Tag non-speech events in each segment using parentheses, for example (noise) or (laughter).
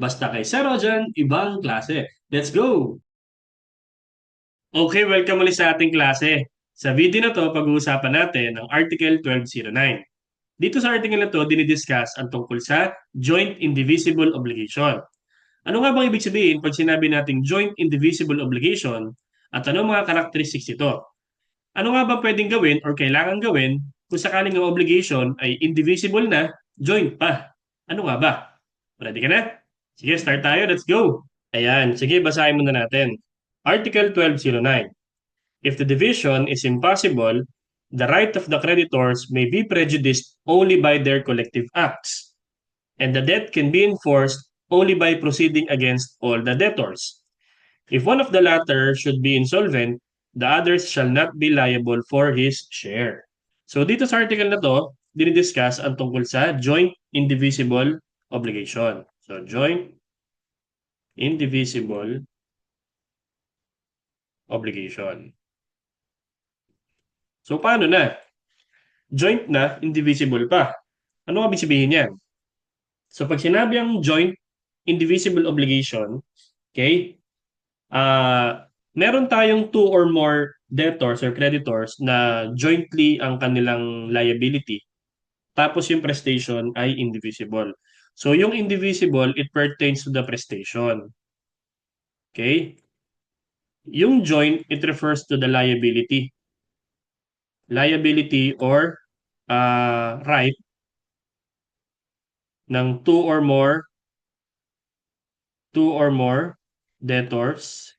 Basta kay Sir Rojan, ibang klase. Let's go! Okay, welcome ulit sa ating klase. Sa video na to, pag-uusapan natin ang Article 1209. Dito sa article na to, dinidiscuss ang tungkol sa joint indivisible obligation. Ano nga bang ibig sabihin pag sinabi nating joint indivisible obligation at ano mga characteristics ito? Ano nga ba pwedeng gawin or kailangan gawin kung sakaling ang obligation ay indivisible na, joint pa? Ano nga ba? Ready ka na? Sige, start tayo. Let's go! Ayan, sige, basahin muna natin. Article 1209. If the division is impossible, the right of the creditors may be prejudiced only by their collective acts, and the debt can be enforced only by proceeding against all the debtors. If one of the latter should be insolvent, the others shall not be liable for his share. So dito sa article na to, dinidiscuss ang tungkol sa joint indivisible obligation. So joint indivisible obligation. So paano na? Joint na, indivisible pa. Ano ibig sabihin yan? So pag sinabi ang joint indivisible obligation, okay, uh, meron tayong two or more debtors or creditors na jointly ang kanilang liability. Tapos yung prestation ay indivisible. So yung indivisible, it pertains to the prestation. Okay? Yung joint, it refers to the liability. Liability or uh, right ng two or more two or more debtors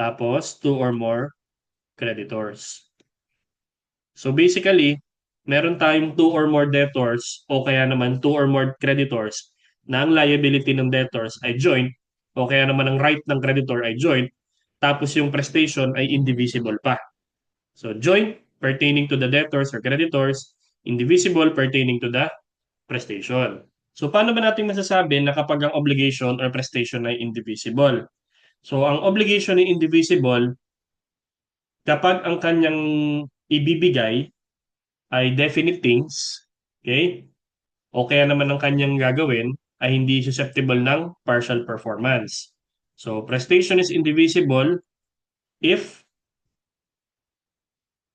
tapos two or more creditors. So basically, meron tayong two or more debtors o kaya naman two or more creditors na ang liability ng debtors ay joint o kaya naman ang right ng creditor ay joint tapos yung prestation ay indivisible pa. So joint pertaining to the debtors or creditors, indivisible pertaining to the prestation. So paano ba natin masasabi na kapag ang obligation or prestation ay indivisible? So ang obligation ay indivisible kapag ang kanyang ibibigay ay definite things, okay? O kaya naman ang kanyang gagawin ay hindi susceptible ng partial performance. So prestation is indivisible if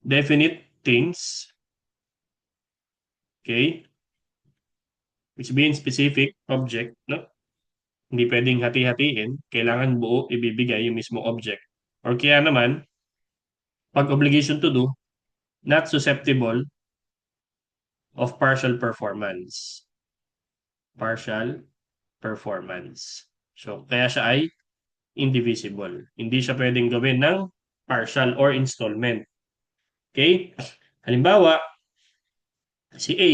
definite things, okay, which means specific object, no? Hindi pwedeng hati-hatiin, kailangan buo ibibigay yung mismo object. Or kaya naman, pag obligation to do, not susceptible of partial performance. Partial performance. So, kaya siya ay indivisible. Hindi siya pwedeng gawin ng partial or installment. Okay? Halimbawa, si A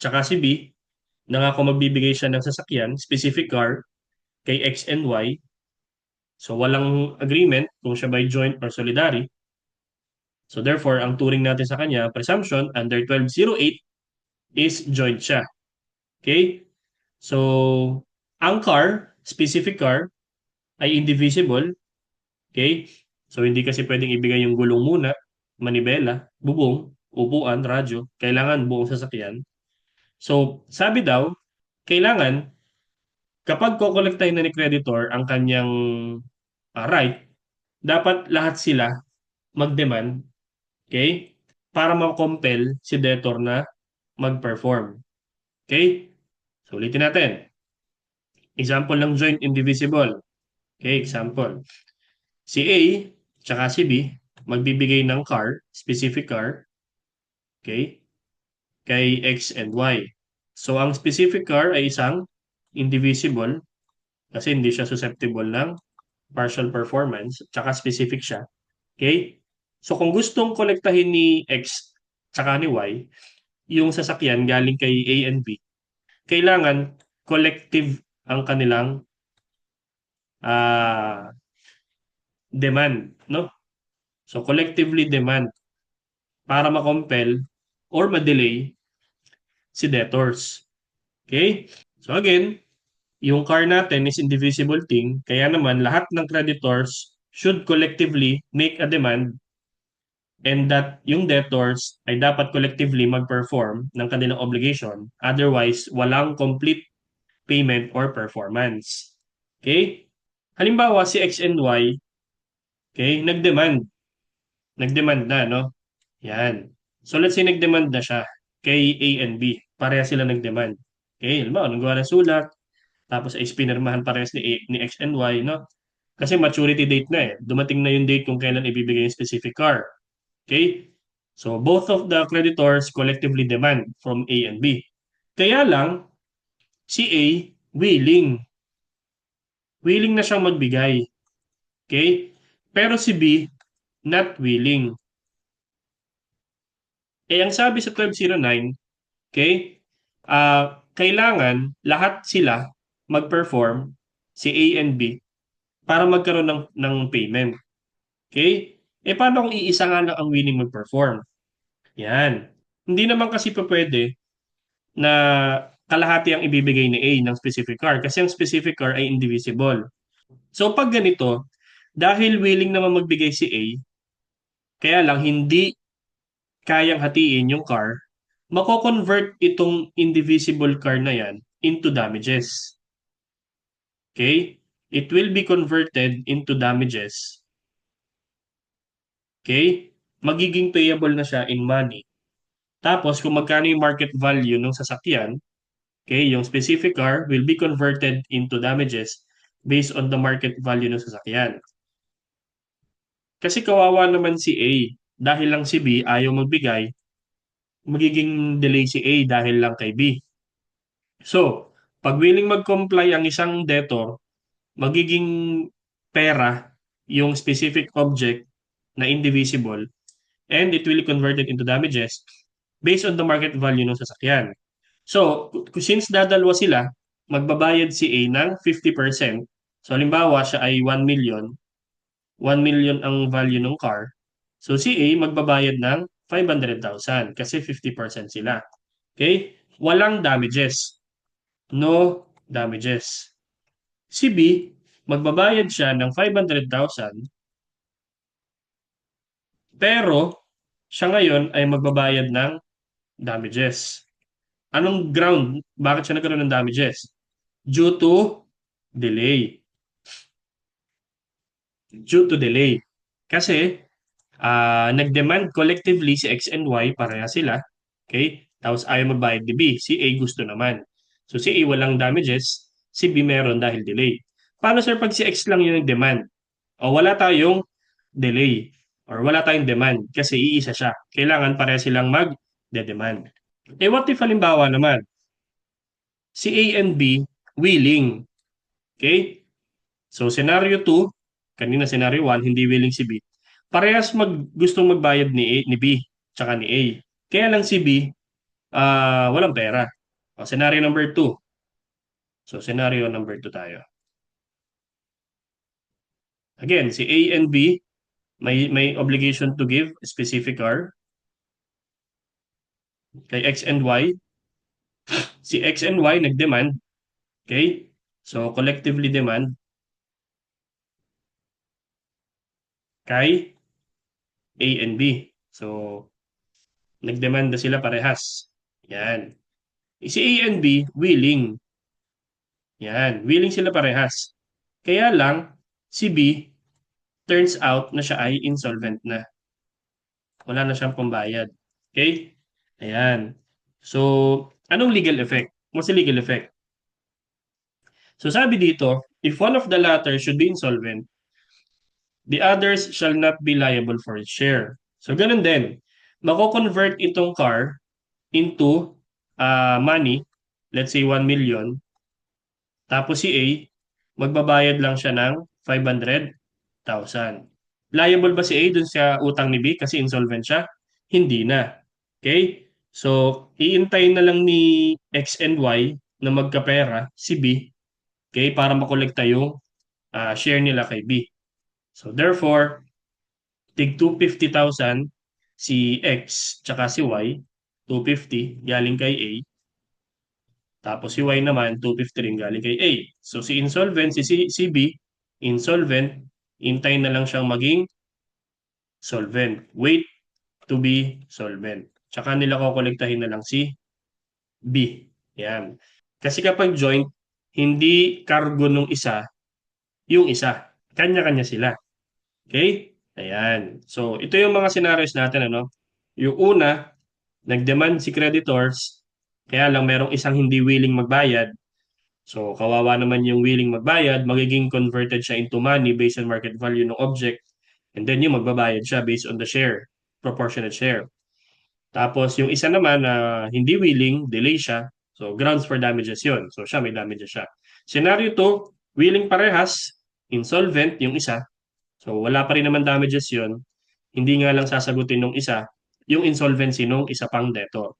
tsaka si B, nangako magbibigay siya ng sasakyan, specific car, kay X and Y. So, walang agreement kung siya by joint or solidary. So, therefore, ang turing natin sa kanya, presumption under 1208 is joint siya. Okay? So, ang car, specific car, ay indivisible. Okay? So, hindi kasi pwedeng ibigay yung gulong muna, manibela, bubong, upuan, radyo. Kailangan buong sasakyan. So, sabi daw, kailangan, kapag kokolektahin na ni creditor ang kanyang uh, right, dapat lahat sila mag-demand, okay, para ma-compel si debtor na mag-perform. Okay? So, ulitin natin. Example ng joint indivisible. Okay, example. Si A, tsaka si B, magbibigay ng car, specific car, okay, kay X and Y. So, ang specific car ay isang indivisible kasi hindi siya susceptible ng partial performance, tsaka specific siya. Okay? So, kung gustong kolektahin ni X tsaka ni Y, yung sasakyan galing kay A and B, kailangan collective ang kanilang uh, demand, no? So collectively demand para ma-compel or ma-delay si debtors. Okay? So again, yung car natin is indivisible thing, kaya naman lahat ng creditors should collectively make a demand and that yung debtors ay dapat collectively mag-perform ng kanilang obligation. Otherwise, walang complete payment or performance. Okay? Halimbawa, si X and Y, okay, nag-demand. Nag-demand na, no? Yan. So, let's say nag-demand na siya kay A and B. Pareha sila nag-demand. Okay? Halimbawa, nagawa ng sulat, tapos ay pinirmahan parehas ni, A, ni X and Y, no? Kasi maturity date na eh. Dumating na yung date kung kailan ibibigay yung specific car. Okay? So, both of the creditors collectively demand from A and B. Kaya lang, si A, willing. Willing na siyang magbigay. Okay? Pero si B, not willing. Eh, ang sabi sa 1209, okay, ah kailangan lahat sila mag-perform, si A and B, para magkaroon ng, ng payment. Okay? Eh, paano kung iisa nga lang ang willing mag-perform? Yan. Hindi naman kasi pa pwede na kalahati ang ibibigay ni A ng specific car kasi ang specific car ay indivisible. So pag ganito, dahil willing naman magbigay si A, kaya lang hindi kayang hatiin yung car, mako-convert itong indivisible car na yan into damages. Okay? It will be converted into damages. Okay? Magiging payable na siya in money. Tapos, kung magkano yung market value ng sasakyan, okay, yung specific car will be converted into damages based on the market value ng sasakyan. Kasi kawawa naman si A. Dahil lang si B ayaw magbigay, magiging delay si A dahil lang kay B. So, pag willing mag-comply ang isang debtor, magiging pera yung specific object na indivisible and it will be converted into damages based on the market value ng sasakyan. So, since dadalwa sila, magbabayad si A ng 50%. So, halimbawa, siya ay 1 million. 1 million ang value ng car. So, si A magbabayad ng 500,000 kasi 50% sila. Okay? Walang damages. No damages. Si B, magbabayad siya ng 500,000 pero siya ngayon ay magbabayad ng damages. Anong ground? Bakit siya nagkaroon ng damages? Due to delay. Due to delay. Kasi uh, nag-demand collectively si X and Y, pareha sila. Okay? Tapos ayaw magbayad ni B. Si A gusto naman. So si A walang damages, si B meron dahil delay. Paano sir pag si X lang yung demand? O wala tayong delay or wala tayong demand kasi iisa siya. Kailangan pareha silang mag-demand. Eh what if halimbawa naman, si A and B willing. Okay? So scenario 2, kanina scenario 1, hindi willing si B. Parehas mag, gustong magbayad ni, A, ni B tsaka ni A. Kaya lang si B, uh, walang pera. O, scenario number 2. So scenario number 2 tayo. Again, si A and B may may obligation to give specific car kay X and Y. (laughs) Si X and Y nag-demand. Okay? So, collectively demand kay A and B. So, nag-demand na sila parehas. Yan. Si A and B, willing. Yan. Willing sila parehas. Kaya lang, si B, turns out na siya ay insolvent na. Wala na siyang pambayad. Okay? Ayan. So, anong legal effect? What's the legal effect? So sabi dito, if one of the latter should be insolvent, the others shall not be liable for its share. So ganun din. Mako-convert itong car into uh, money, let's say 1 million. Tapos si A, magbabayad lang siya ng 500 1,000. Liable ba si A dun sa utang ni B kasi insolvent siya? Hindi na. Okay? So, iintayin na lang ni X and Y na magkapera si B okay, para makolekta yung uh, share nila kay B. So, therefore, tig 250,000 si X tsaka si Y, 250 galing kay A. Tapos si Y naman, 250 rin galing kay A. So, si insolvent, si, si B, insolvent, Intay na lang siyang maging solvent. Wait to be solvent. Tsaka nila kokolektahin na lang si B. Yan. Kasi kapag joint, hindi cargo nung isa yung isa. Kanya-kanya sila. Okay? Ayan. So, ito yung mga scenarios natin, ano? Yung una, nag-demand si creditors, kaya lang merong isang hindi willing magbayad. So, kawawa naman yung willing magbayad, magiging converted siya into money based on market value ng object. And then yung magbabayad siya based on the share, proportionate share. Tapos yung isa naman na hindi willing, delay siya. So grounds for damages yun. So siya may damages siya. Scenario 2, willing parehas, insolvent yung isa. So wala pa rin naman damages yun. Hindi nga lang sasagutin nung isa yung insolvency nung isa pang debtor.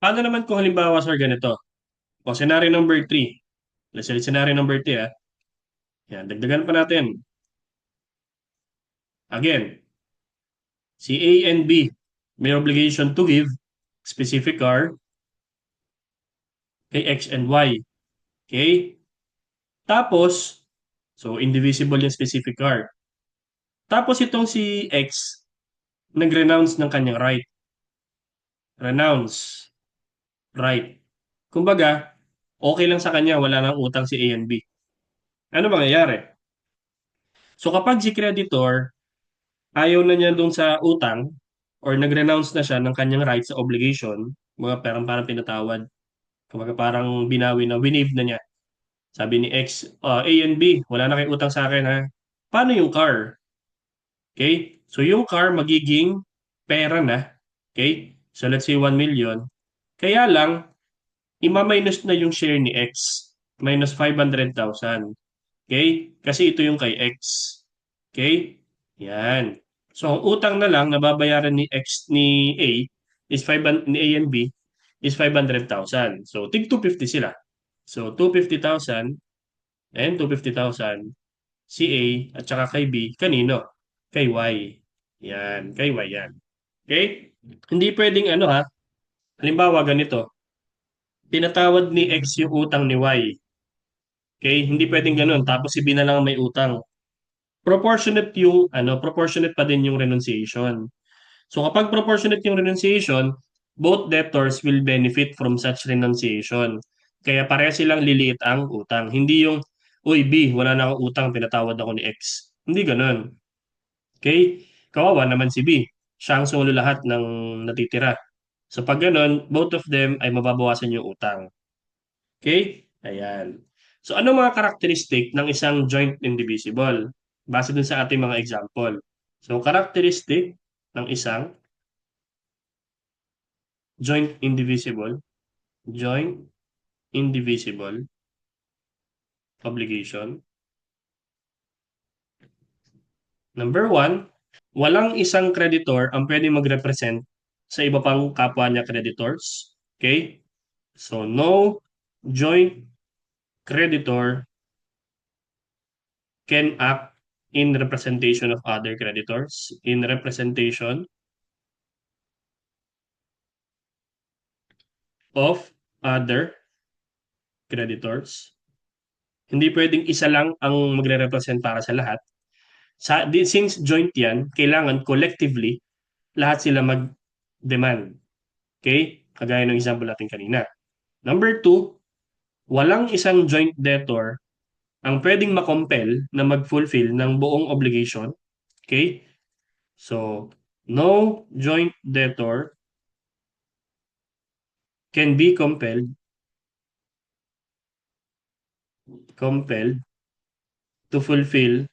Paano naman kung halimbawa sir ganito? O scenario number 3. Let's say scenario number 3 ah. Yan, dagdagan pa natin. Again, si A and B may obligation to give specific car kay X and Y. Okay? Tapos, so indivisible yung specific car. Tapos itong si X, nag-renounce ng kanyang right. Renounce. Right. Kumbaga, okay lang sa kanya, wala nang utang si A and B. Ano mangyayari? So kapag si creditor, ayaw na niya dun sa utang, or nag-renounce na siya ng kanyang right sa obligation, mga parang parang pinatawad. Kumbaga parang binawi na, winave na niya. Sabi ni X, uh, A and B, wala na kayong utang sa akin ha. Paano yung car? Okay? So yung car magiging pera na. Okay? So let's say 1 million. Kaya lang, ima-minus na yung share ni X. Minus 500,000. Okay? Kasi ito yung kay X. Okay? Yan. So ang utang na lang nababayaran ni X ni A is 5 ni A and B is 500,000. So tig 250 sila. So 250,000 and 250,000 si A at saka kay B kanino? Kay Y. Yan, kay Y yan. Okay? Hindi pwedeng ano ha. Halimbawa ganito. Pinatawad ni X yung utang ni Y. Okay? Hindi pwedeng ganun. Tapos si B na lang may utang. Proportionate yung ano, proportionate pa din yung renunciation. So kapag proportionate yung renunciation, both debtors will benefit from such renunciation. Kaya pareha silang liliit ang utang. Hindi yung, uy B, wala na akong utang, pinatawad ako ni X. Hindi ganun. Okay? Kawawa naman si B. Siya ang solo lahat ng natitira. So pag ganun, both of them ay mababawasan yung utang. Okay? Ayan. So ano mga karakteristik ng isang joint indivisible? Base dun sa ating mga example. So karakteristik ng isang joint indivisible, joint indivisible obligation. Number one, walang isang creditor ang pwede mag-represent sa iba pang kapwa niya creditors. Okay? So, no joint creditor can act in representation of other creditors, in representation of other creditors. Hindi pwedeng isa lang ang magre-represent para sa lahat. Sa, since joint yan, kailangan collectively lahat sila mag-demand. Okay? Kagaya ng example natin kanina. Number two, walang isang joint debtor ang pwedeng makompel na mag-fulfill ng buong obligation. Okay? So, no joint debtor can be compelled compelled to fulfill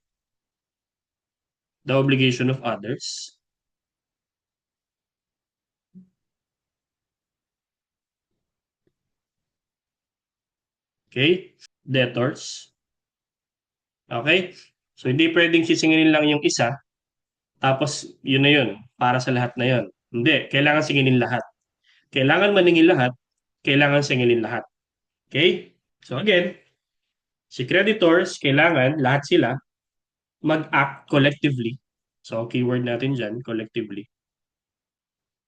the obligation of others. Okay? Debtors. Okay? So, hindi pwedeng sisinginin lang yung isa, tapos yun na yun, para sa lahat na yun. Hindi, kailangan singinin lahat. Kailangan maningil lahat, kailangan singilin lahat. Okay? So again, si creditors, kailangan lahat sila mag-act collectively. So keyword natin dyan, collectively.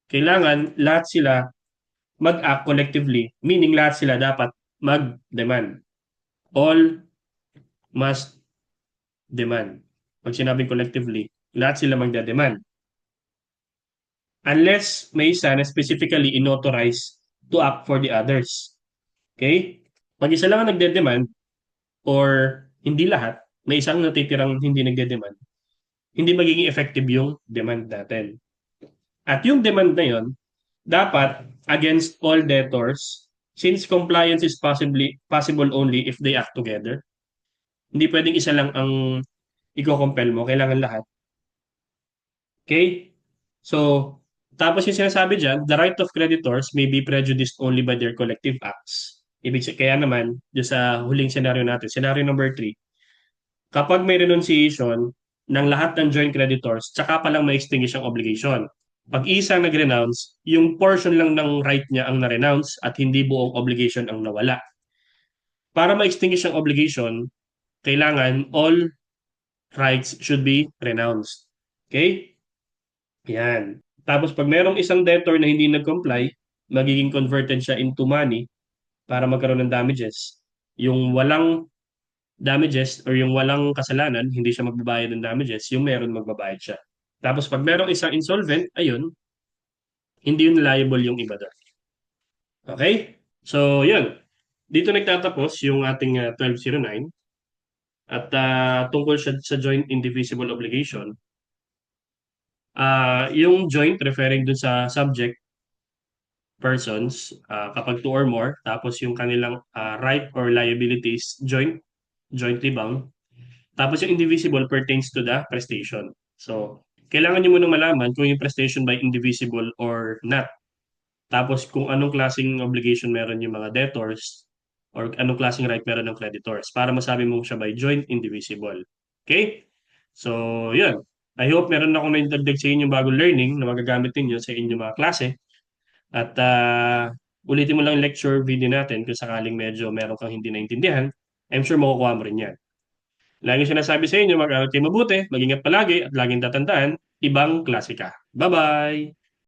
Kailangan lahat sila mag-act collectively, meaning lahat sila dapat mag-demand. All must demand. Pag sinabing collectively, lahat sila magda-demand. Unless may isa na specifically inauthorize to act for the others. Okay? Pag isa lang ang nagde-demand, or hindi lahat, may isang natitirang hindi nagde-demand, hindi magiging effective yung demand natin. At yung demand na yon, dapat against all debtors, since compliance is possibly possible only if they act together. Hindi pwedeng isa lang ang i-compel mo, kailangan lahat. Okay? So, tapos yung sinasabi dyan, the right of creditors may be prejudiced only by their collective acts. Ibig sabihin, kaya naman, dyan sa huling scenario natin, scenario number 3, kapag may renunciation ng lahat ng joint creditors, tsaka pa lang ma-extinguish ang obligation. Pag isang nag-renounce, yung portion lang ng right niya ang na-renounce at hindi buong obligation ang nawala. Para ma-extinguish ang obligation, kailangan all rights should be renounced. Okay? Yan. Tapos pag merong isang debtor na hindi nag-comply, magiging converted siya into money para magkaroon ng damages. Yung walang damages or yung walang kasalanan, hindi siya magbabayad ng damages, yung meron magbabayad siya. Tapos pag merong isang insolvent, ayun, hindi yun liable yung iba doon. Okay? So, yun. Dito nagtatapos yung ating uh, 1209 at uh, tungkol siya sa joint indivisible obligation. Uh, yung joint referring dun sa subject persons uh, kapag two or more tapos yung kanilang uh, right or liabilities joint jointly bound tapos yung indivisible pertains to the prestation so kailangan niyo munang malaman kung yung prestation by indivisible or not. Tapos kung anong klaseng obligation meron yung mga debtors or anong klaseng right meron ng creditors para masabi mo siya by joint indivisible. Okay? So yun. I hope meron akong naintagdag sa inyo bagong learning na magagamit ninyo sa inyong mga klase. At uh, ulitin mo lang lecture video natin kung sakaling medyo meron kang hindi naintindihan, I'm sure makukuha mo rin yan. Lagi sinasabi sa inyo, mag-aral kayo mabuti, mag-ingat palagi at laging tatandaan, ibang klase ka. Bye-bye!